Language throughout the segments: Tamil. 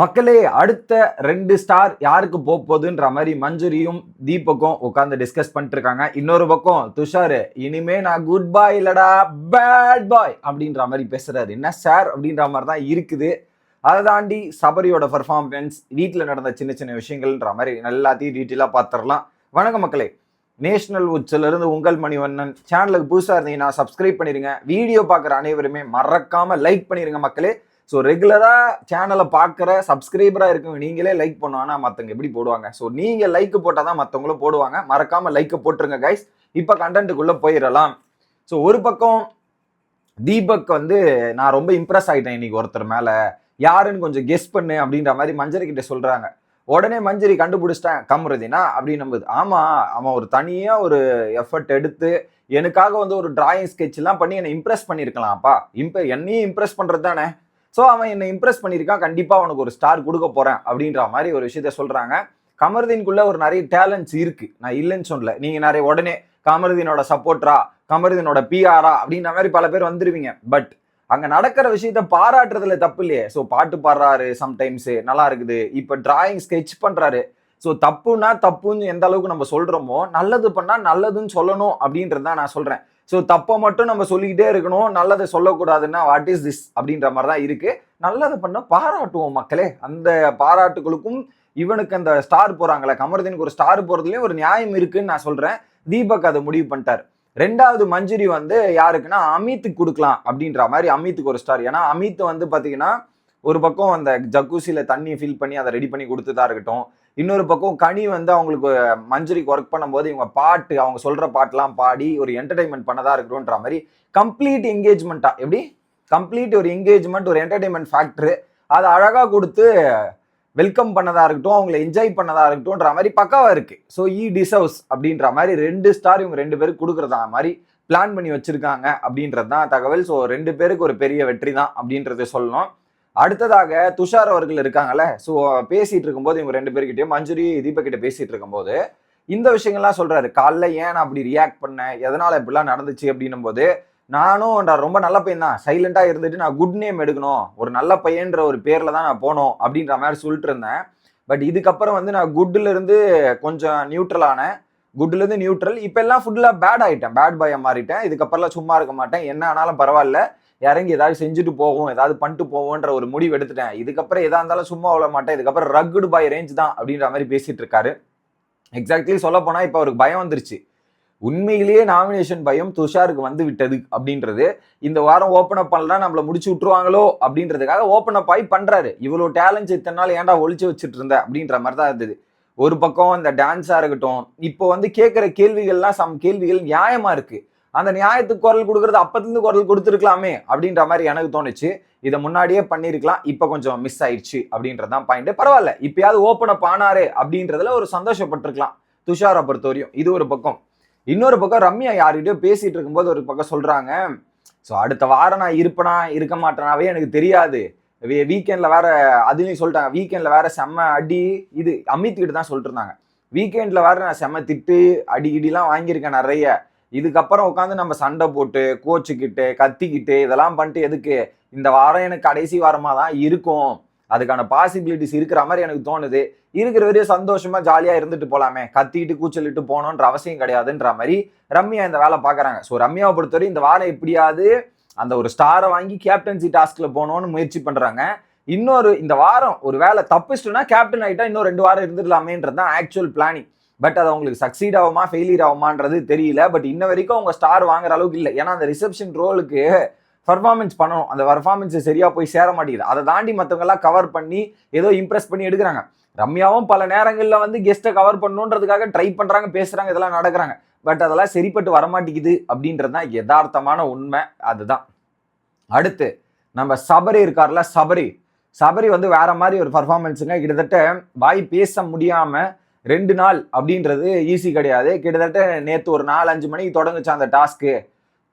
மக்களே அடுத்த ரெண்டு ஸ்டார் யாருக்கு போகுதுன்ற மாதிரி மஞ்சுரியும் தீபக்கும் உட்காந்து டிஸ்கஸ் பண்ணிட்டு இருக்காங்க இன்னொரு பக்கம் துஷாரு இனிமே நான் குட் பாய் இல்லடா பேட் பாய் அப்படின்ற மாதிரி பேசுறாரு. என்ன சார் அப்படின்ற மாதிரி தான் இருக்குது. அதை தாண்டி சபரியோட பர்ஃபார்மன்ஸ் வீட்டில் நடந்த சின்ன சின்ன விஷயங்கள்ன்ற மாதிரி எல்லாத்தையும் டீட்டெயிலாக பார்த்துடலாம் வணக்கம் மக்களே. நேஷனல் உச்சிலிருந்து உங்கள் மணிவண்ணன். சேனலுக்கு புதுசாக இருந்தீங்கன்னா சப்ஸ்கிரைப் பண்ணிடுங்க வீடியோ பார்க்குற அனைவருமே மறக்காமல் லைக் பண்ணிடுங்க மக்களே. ஸோ ரெகுலராக சேனலை பார்க்குற சப்ஸ்கிரைபராக இருக்கவங்க நீங்களே லைக் பண்ணுவாங்கன்னா மற்றவங்க எப்படி போடுவாங்க? ஸோ நீங்கள் லைக் போட்டால் தான் மற்றவங்களும் போடுவாங்க மறக்காமல் லைக்கை போட்டுருங்க கைஸ் இப்போ கண்டென்ட்டுக்குள்ளே போயிடலாம். ஸோ ஒரு பக்கம் தீபக் வந்து நான் ரொம்ப இம்ப்ரெஸ் ஆகிட்டேன் இன்னைக்கு ஒருத்தர் மேலே. யாருன்னு கொஞ்சம் கெஸ் பண்ணு அப்படின்ற மாதிரி மஞ்சரி கிட்ட சொல்கிறாங்க உடனே மஞ்சரி கண்டுபிடிச்சிட்டேன் கம்ருதினா அப்படின்னு நம்புது ஆமாம் அவன் ஒரு தனியாக ஒரு எஃபர்ட் எடுத்து எனக்காக வந்து ஒரு டிராயிங் ஸ்கெட்ச்லாம் பண்ணி என்னை இம்ப்ரெஸ் பண்ணியிருக்கலாம்ப்பா. இம்ப என்னையும் இம்ப்ரெஸ் பண்ணுறது தானே ஸோ அவன் என்னை இம்ப்ரெஸ் பண்ணியிருக்கான். கண்டிப்பாக அவனுக்கு ஒரு ஸ்டார் கொடுக்க போகிறேன் அப்படின்ற மாதிரி ஒரு விஷயத்த சொல்கிறாங்க கமருதீனுக்குள்ள ஒரு நிறைய டேலண்ட்ஸ் இருக்குது நான் இல்லைன்னு சொல்லல. நீங்கள் நிறைய உடனே கமருதீனோட சப்போர்ட்டரா கமருதீனோட பிஆரா அப்படின்ற மாதிரி பல பேர் வந்துருவீங்க. பட் அங்கே நடக்கிற விஷயத்த பாராட்டுறதுல தப்பு இல்லையே. ஸோ பாட்டு பாடுறாரு சம்டைம்ஸு நல்லா இருக்குது. இப்போ டிராயிங் ஸ்கெட்ச் பண்ணுறாரு ஸோ தப்புன்னா தப்புன்னு எந்த அளவுக்கு நம்ம சொல்கிறோமோ நல்லது பண்ணால் நல்லதுன்னு சொல்லணும் அப்படின்றது தான் நான் சொல்கிறேன் ஸோ தப்பை மட்டும் நம்ம சொல்லிக்கிட்டே இருக்கணும். நல்லதை சொல்லக்கூடாதுன்னா வாட் இஸ் திஸ் அப்படின்ற மாதிரி தான் இருக்குது நல்லதை பண்ண பாராட்டுவோம் மக்களே. அந்த பாராட்டுகளுக்கும் இவனுக்கு அந்த ஸ்டார் போகிறாங்களே கமர்தீனுக்கு ஒரு ஸ்டார் போகிறதுலேயும் ஒரு நியாயம் இருக்குன்னு நான் சொல்கிறேன் தீபக் அதை முடிவு பண்ணிட்டார். ரெண்டாவது மஞ்சுரி வந்து யாருக்குன்னா அமித்துக்கு கொடுக்கலாம் அப்படின்ற மாதிரி அமித்துக்கு ஒரு ஸ்டார் ஏன்னா அமித் வந்து பார்த்தீங்கன்னா ஒரு பக்கம் அந்த ஜக்கூசியில் தண்ணி ஃபில் பண்ணி அதை ரெடி பண்ணி கொடுத்ததா இருக்கட்டும். இன்னொரு பக்கம் கனி வந்து அவங்களுக்கு மஞ்சுரிக்கு ஒர்க் பண்ணும்போது இவங்க பாட்டு அவங்க சொல்ற பாட்டெலாம் பாடி ஒரு என்டர்டைன்மெண்ட் பண்ணதா இருக்கட்டும்ன்ற மாதிரி கம்ப்ளீட் என்கேஜ்மெண்ட்டா எப்படி? கம்ப்ளீட் ஒரு என்கேஜ்மெண்ட் ஒரு என்டர்டைன்மெண்ட் ஃபேக்ட்ரு அதை அழகாக கொடுத்து வெல்கம் பண்ணதாக இருக்கட்டும் அவங்கள என்ஜாய் பண்ணதாக இருக்கட்டும்ன்ற மாதிரி பக்காவாக இருக்குது ஸோ இ டிசர்வ்ஸ் அப்படின்ற மாதிரி ரெண்டு ஸ்டார் இவங்க ரெண்டு பேருக்கு கொடுக்குறதா மாதிரி பிளான் பண்ணி வச்சுருக்காங்க அப்படின்றது தான் தகவல். ஸோ ரெண்டு பேருக்கு ஒரு பெரிய வெற்றி தான் அப்படின்றத சொல்லணும். அடுத்ததாக துஷார் அவர்கள் இருக்காங்கல்ல. ஸோ பேசிட்டு இருக்கும்போது இவங்க ரெண்டு பேர்கிட்டயும் மஞ்சுரி தீபக் கிட்ட பேசிட்டு இருக்கும்போது இந்த விஷயங்கள்லாம் சொல்றாரு. காலைல ஏன் நான் அப்படி ரியாக்ட் பண்ணேன்? எதனால இப்படிலாம் நடந்துச்சு? அப்படின்னும் போது நானும் நான் ரொம்ப நல்ல பையன் தான். சைலண்டா இருந்துட்டு நான் குட் நேம் எடுக்கணும். ஒரு நல்ல பையன்ற ஒரு பேர்ல தான் நான் போனோம். அப்படின்ற மாதிரி சொல்லிட்டு இருந்தேன். பட் இதுக்கப்புறம் வந்து நான் குட்ல இருந்து கொஞ்சம் நியூட்ரல் ஆனேன். குட்ல இருந்து நியூட்ரல் இப்ப எல்லாம் ஃபுல்லா பேட் ஆயிட்டேன். பேட் பாயா மாறிட்டேன். இதுக்கப்புறம்லாம் சும்மா இருக்க மாட்டேன். என்ன ஆனாலும் பரவாயில்ல. இறங்கி ஏதாவது செஞ்சுட்டு போவோம் ஏதாவது பண்ணிட்டு போவோன்ற ஒரு முடிவு எடுத்துட்டேன். இதுக்கப்புறம் எதா இருந்தாலும் சும்மா அவ்வளோ மாட்டேன். இதுக்கப்புறம் ரக்குடு பாய் ரேஞ்ச் தான் அப்படின்ற மாதிரி பேசிட்டு இருக்காரு. எக்ஸாக்ட்லி சொல்ல போனால் இப்போ அவருக்கு பயம் வந்துருச்சு. உண்மையிலேயே நாமினேஷன் பயம் துஷாருக்கு வந்து விட்டது அப்படின்றது இந்த வாரம் ஓப்பன் அப் பண்ணலாம் நம்மள முடிச்சு விட்டுருவாங்களோ அப்படின்றதுக்காக ஓப்பன் அப் ஆகி பண்ணுறாரு இவ்வளோ டேலண்ட்ஸ் இத்தனை நாள் ஏன்டா ஒழிச்சு வச்சுட்டு இருந்த அப்படின்ற மாதிரி தான் இருந்தது. ஒரு பக்கம் இந்த டான்ஸாக இருக்கட்டும் இப்போ வந்து கேட்குற கேள்விகள்லாம் சம் கேள்விகள் நியாயமாக இருக்குது அந்த நியாயத்துக்கு குரல் கொடுக்கறது அப்பத்திலிருந்து குரல் கொடுத்துருக்கலாமே அப்படின்ற மாதிரி எனக்கு தோணுச்சு. இதை முன்னாடியே பண்ணியிருக்கலாம் இப்போ கொஞ்சம் மிஸ் ஆயிடுச்சு அப்படின்றதான் பாயிண்ட் பரவாயில்ல இப்பயாவது ஓப்பன் அப் ஆனாரு அப்படின்றதுல ஒரு சந்தோஷப்பட்டிருக்கலாம் துஷாரை பொறுத்தவரையும். இது ஒரு பக்கம். இன்னொரு பக்கம் ரம்யா யார்கிட்டயோ பேசிட்டு இருக்கும்போது ஒரு பக்கம் சொல்றாங்க ஸோ அடுத்த வாரம் நான் இருப்பேனா இருக்க மாட்டேனாவே எனக்கு தெரியாது. வீக்கெண்ட்ல வேற அதுலேயும் சொல்லிட்டாங்க வீக்கெண்ட்ல வேற செம்ம அடி இது அமித் கிட்ட தான் சொல்லிட்டு இருந்தாங்க. வீக்கெண்ட்ல வேற நான் செம்ம திட்டு அடி இடிலாம் வாங்கியிருக்கேன் நிறைய. இதுக்கப்புறம் உட்காந்து நம்ம சண்டை போட்டு கோச்சுக்கிட்டு கத்திக்கிட்டு இதெல்லாம் பண்ணிட்டு எதுக்கு? இந்த வாரம் எனக்கு கடைசி வாரமாக தான் இருக்கும். அதுக்கான பாசிபிலிட்டிஸ் இருக்கிற மாதிரி எனக்கு தோணுது. இருக்கிற வரையும் சந்தோஷமா ஜாலியாக இருந்துட்டு போகலாமே கத்திட்டு கூச்சலிட்டு போகணுன்ற அவசியம் கிடையாதுன்ற மாதிரி ரம்யா இந்த வேலை பார்க்குறாங்க. ஸோ ரம்யாவை பொறுத்தவரை இந்த வாரம் எப்படியாவது அந்த ஒரு ஸ்டாரை வாங்கி கேப்டன்சி டாஸ்கில் போகணும்னு முயற்சி பண்ணுறாங்க இன்னொரு இந்த வாரம் ஒரு வேலை தப்பிச்சிட்டுனா கேப்டன் ஆகிட்டா இன்னும் ரெண்டு வாரம் இருந்துடலாமேன்றது தான் ஆக்சுவல் பிளானிங் பட் அது அவங்களுக்கு சக்சீட் ஆகுமா ஃபெயிலியர் ஆகுமான்றது தெரியல. பட் இன்ன வரைக்கும் அவங்க ஸ்டார் வாங்குற அளவுக்கு இல்லை. ஏன்னா அந்த ரிசப்ஷன் ரோலுக்கு பர்ஃபார்மன்ஸ் பண்ணணும். அந்த பர்ஃபார்மன்ஸ் சரியாக போய் சேர மாட்டேங்குது. அதை தாண்டி மற்றவங்கெல்லாம் கவர் பண்ணி ஏதோ இம்ப்ரெஸ் பண்ணி எடுக்கிறாங்க. ரம்யாவும் பல நேரங்களில் வந்து கெஸ்ட்டை கவர் பண்ணணுன்றதுக்காக ட்ரை பண்ணுறாங்க பேசுகிறாங்க இதெல்லாம் நடக்கிறாங்க. பட் அதெல்லாம் சரிப்பட்டு வரமாட்டேங்குது அப்படின்றது தான் யதார்த்தமான உண்மை. அதுதான். அடுத்து நம்ம சபரி இருக்கார்ல சபரி. சபரி வந்து வேற மாதிரி ஒரு பர்ஃபார்மன்ஸுங்க கிட்டத்தட்ட வாய் பேச முடியாமல் ரெண்டு நாள் அப்படின்றது ஈஸி கிடையாது. கிட்டத்தட்ட நேற்று ஒரு நாலு அஞ்சு மணிக்கு தொடங்குச்சு அந்த டாஸ்க்கு.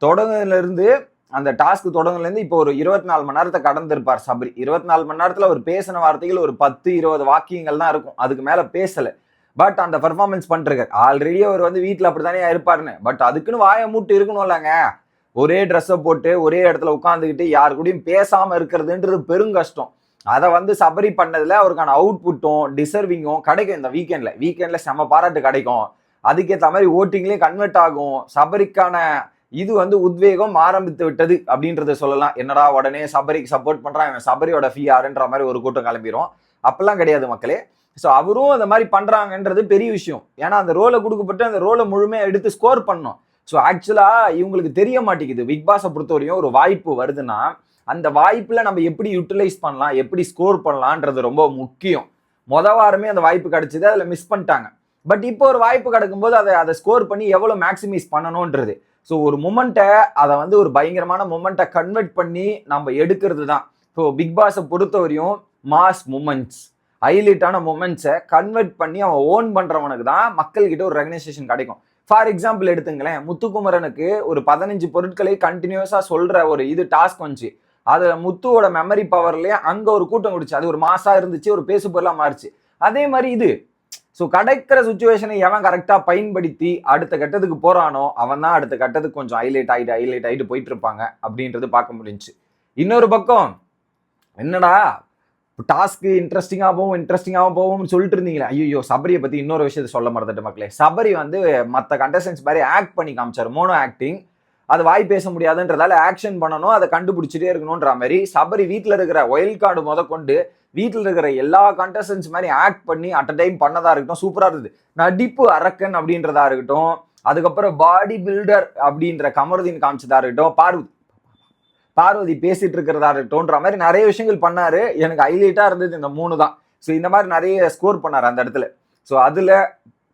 தொடங்குலேருந்து அந்த டாஸ்க் தொடங்குலேருந்து இப்போ ஒரு இருபத்தி நாலு மணி நேரத்தை கடந்திருப்பார் சபரி. இருபத்தி நாலு மணி நேரத்தில் ஒரு பேசின வார்த்தைகள் ஒரு பத்து இருபது வாக்கியங்கள் தான் இருக்கும். அதுக்கு மேலே பேசலை. பட் அந்த பர்ஃபார்மன்ஸ் பண்ணிருக்காரு ஆல்ரெடி அவர் வந்து வீட்டில் அப்படி தானே இருப்பாருன்னு. பட் அதுக்குன்னு வாயை மூட்டு இருக்கணும்லங்க. ஒரே ட்ரெஸ்ஸை போட்டு ஒரே இடத்துல உட்காந்துக்கிட்டு யார் கூடயும் பேசாமல் இருக்கிறதுன்றது பெருங்கஷ்டம் அதை வந்து சபரி பண்ணதுல அவருக்கான அவுட்புட்டும் டிசர்விங்கும் கிடைக்கும் இந்த வீக்கெண்ட்ல வீக்கெண்ட்ல செம பாராட்டு கிடைக்கும். அதுக்கேற்ற மாதிரி ஓட்டிங்லேயும் கன்வெர்ட் ஆகும். சபரிக்கான இது வந்து உத்வேகம் ஆரம்பித்து விட்டது அப்படின்றத சொல்லலாம். என்னடா உடனே சபரிக்கு சப்போர்ட் பண்றான் இவன் சபரியோட ஃபிஆர்ன்ற மாதிரி ஒரு கூட்டம் கிளம்பிரும். அப்பெல்லாம் கிடையாது மக்களே. ஸோ அவரும் அந்த மாதிரி பண்றாங்கன்றது பெரிய விஷயம். ஏன்னா அந்த ரோலை கொடுக்கப்பட்டு அந்த ரோலை முழுமையாக எடுத்து ஸ்கோர் பண்ணணும். ஸோ ஆக்சுவலாக இவங்களுக்கு தெரிய மாட்டேங்குது. பிக் பாஸை பொறுத்தவரையும் ஒரு வாய்ப்பு வருதுன்னா அந்த வாய்ப்பில் நம்ம எப்படி யூட்டிலைஸ் பண்ணலாம் எப்படி ஸ்கோர் பண்ணலான்றது ரொம்ப முக்கியம். மொத வாரமே அந்த வாய்ப்பு கிடைச்சது அதில் மிஸ் பண்ணிட்டாங்க. பட் இப்போ ஒரு வாய்ப்பு கிடைக்கும்போது அதை அதை ஸ்கோர் பண்ணி எவ்வளோ மேக்ஸிமைஸ் பண்ணணுன்றது ஸோ ஒரு மூமெண்ட்டை அதை வந்து ஒரு பயங்கரமான மூமெண்ட்டை கன்வெர்ட் பண்ணி நம்ம எடுக்கிறது தான். ஸோ பிக் பாஸை பொறுத்தவரையும் மாஸ் மூமெண்ட்ஸ் ஹைலைட்டான மூமெண்ட்ஸை கன்வெர்ட் பண்ணி அவன் ஓன் பண்ணுறவனுக்கு தான் மக்கள்கிட்ட ஒரு ரெகனைசேஷன் கிடைக்கும். ஃபார் எக்ஸாம்பிள் எடுத்துங்களேன் முத்துக்குமரனுக்கு ஒரு பதினஞ்சு பொருட்களை கண்டினியூஸாக சொல்கிற ஒரு இது டாஸ்க் வந்துச்சு. அது முத்துவோட மெமரி பவர்லயே அங்க ஒரு கூட்டம் குடிச்சு அது ஒரு மாசா இருந்துச்சு ஒரு பேசு பொருளா மாறுச்சு. அதே மாதிரி இது. ஸோ கிடைக்கிற சுச்சுவேஷனை எவன் கரெக்டாக பயன்படுத்தி அடுத்த கட்டத்துக்கு போகிறானோ அவன் தான் அடுத்த கட்டத்துக்கு கொஞ்சம் ஹைலைட் ஆகிட்டு ஹைலைட் ஆகிட்டு போயிட்டு இருப்பாங்க அப்படின்றது பார்க்க முடிஞ்சுச்சு. இன்னொரு பக்கம் என்னடா டாஸ்க்கு இன்ட்ரெஸ்டிங்காக போகும் இன்ட்ரெஸ்டிங்காக போகும்னு சொல்லிட்டு இருந்தீங்களே. ஐயோ சபரியை பற்றி இன்னொரு விஷயத்த சொல்ல மறந்துட்டு மக்களே. சபரி வந்து மற்ற கண்டஸ்டன்ஸ் மாதிரி ஆக்ட் பண்ணி காமிச்சார். மோனோ ஆக்டிங் அது வாய் பேச முடியாதுன்றதால ஆக்ஷன் பண்ணணும் அதை கண்டுபிடிச்சிட்டே இருக்கணுன்ற மாதிரி சபரி வீட்டில் இருக்கிற ஒயில் கார்டு முத கொண்டு வீட்டில் இருக்கிற எல்லா கண்டஸ்டன்ஸ் மாதிரி ஆக்ட் பண்ணி அட் அ டைம் பண்ணதா இருக்கட்டும் சூப்பராக இருந்தது. நடிப்பு அரக்கன் அப்படின்றதா இருக்கட்டும் அதுக்கப்புறம் பாடி பில்டர் அப்படின்ற கமருதீன் காமிச்சதா இருக்கட்டும் பார்வதி. பார்வதி பேசிட்டு இருக்கிறதா இருக்கட்டும்ன்ற மாதிரி நிறைய விஷயங்கள் பண்ணாரு. எனக்கு ஹைலைட்டா இருந்தது இந்த மூணு தான். ஸோ இந்த மாதிரி நிறைய ஸ்கோர் பண்ணார் அந்த இடத்துல. ஸோ அதில்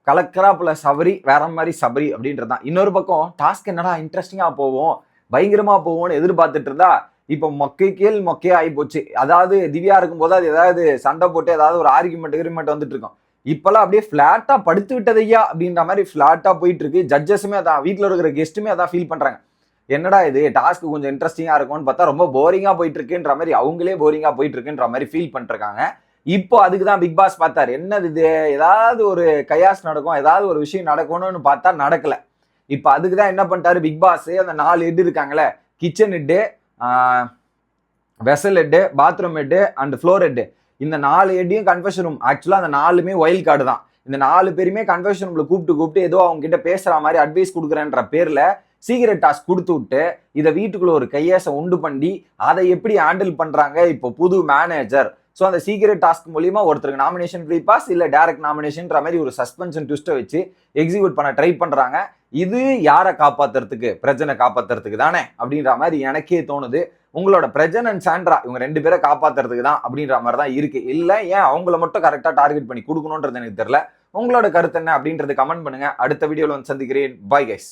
கலக்கராப்புல சபரி வேற மாதிரி சபரி அப்படின்றது தான் இன்னொரு பக்கம் டாஸ்க் என்னடா இன்ட்ரெஸ்டிங்காக போவோம் பயங்கரமாக போவோம்னு எதிர்பார்த்துட்டு இருந்தா இப்போ மொக்கை கேள் மொக்கையே ஆகி போச்சு. அதாவது திவ்யா இருக்கும்போது அது ஏதாவது சண்டை போட்டு ஏதாவது ஒரு ஆர்குமெண்ட் எக்ரிமெண்ட் வந்துட்டு இருக்கும். இப்போல்லாம் அப்படியே ஃப்ளாட்டாக படுத்து விட்டதையா அப்படின்ற மாதிரி ஃப்ளாட்டாக போயிட்டு இருக்கு. ஜட்ஜஸுமே அதான் வீட்டில் இருக்கிற கெஸ்ட்டுமே அதான் ஃபீல் பண்ணுறாங்க என்னடா இது டாஸ்க் கொஞ்சம் இன்ட்ரெஸ்டிங்காக இருக்கும்னு பார்த்தா ரொம்ப போரிங்காக போயிட்டு இருக்குன்ற மாதிரி அவங்களே போரிங்காக போயிட்டு இருக்குன்ற மாதிரி ஃபீல் பண்ணிருக்காங்க இப்போ அதுக்கு தான் பிக் பாஸ் பார்த்தாரு. என்னது இது? ஏதாவது ஒரு கையாஸ் நடக்கும் ஏதாவது ஒரு விஷயம் நடக்கணும்னு பார்த்தா நடக்கல. இப்போ அதுக்கு தான் என்ன பண்ணிட்டாரு பிக் பாஸ் அந்த நாலு ஹெட் இருக்காங்களே kitchen head vessel head bathroom head and floor head இந்த நாலு ஹெட்டையும் கன்ஃபெஷன் ரூம் ஆக்சுவலாக அந்த நாலுமே ஒயில் கார்டு தான். இந்த நாலு பேருமே கன்ஃபெஷன் ரூமில் கூப்பிட்டு கூப்பிட்டு ஏதோ அவங்க கிட்ட பேசுகிற மாதிரி அட்வைஸ் கொடுக்குறேன்ற பேரில் சீக்கிரட் டாஸ்க் கொடுத்து விட்டு இதை வீட்டுக்குள்ள ஒரு கையாசை உண்டு பண்ணி அதை எப்படி ஹேண்டில் பண்ணுறாங்க இப்போ புது மேனேஜர் ஸோ அந்த சீக்கிரட் டாஸ்க் மூலியமா ஒருத்தருக்கு நாமினேஷன் ஃப்ரீ பாஸ் இல்லை டேரக்ட் நாமினேஷன்ற மாதிரி ஒரு சஸ்பென்ஷன் ட்விஸ்ட்டை வச்சு எக்ஸிக்யூட் பண்ண ட்ரை பண்ணுறாங்க இது யாரை காப்பாற்றுறதுக்கு பிரஜனை காப்பாற்றுறதுக்கு தானே? அப்படின்ற மாதிரி எனக்கே தோணுது. உங்களோட பிரஜன் அண்ட் சாண்ட்ரா இவங்க ரெண்டு பேரை காப்பாற்றுறதுக்கு தான் அப்படின்ற மாதிரி தான் இருக்குது இல்லை ஏன் அவங்கள மட்டும் கரெக்டாக டார்கெட் பண்ணி கொடுக்கணுன்றது எனக்கு தெரில உங்களோட கருத்து என்ன அப்படின்றது கமெண்ட் பண்ணுங்கள் அடுத்த வீடியோவில் வந்து சந்திக்கிறேன். Bye guys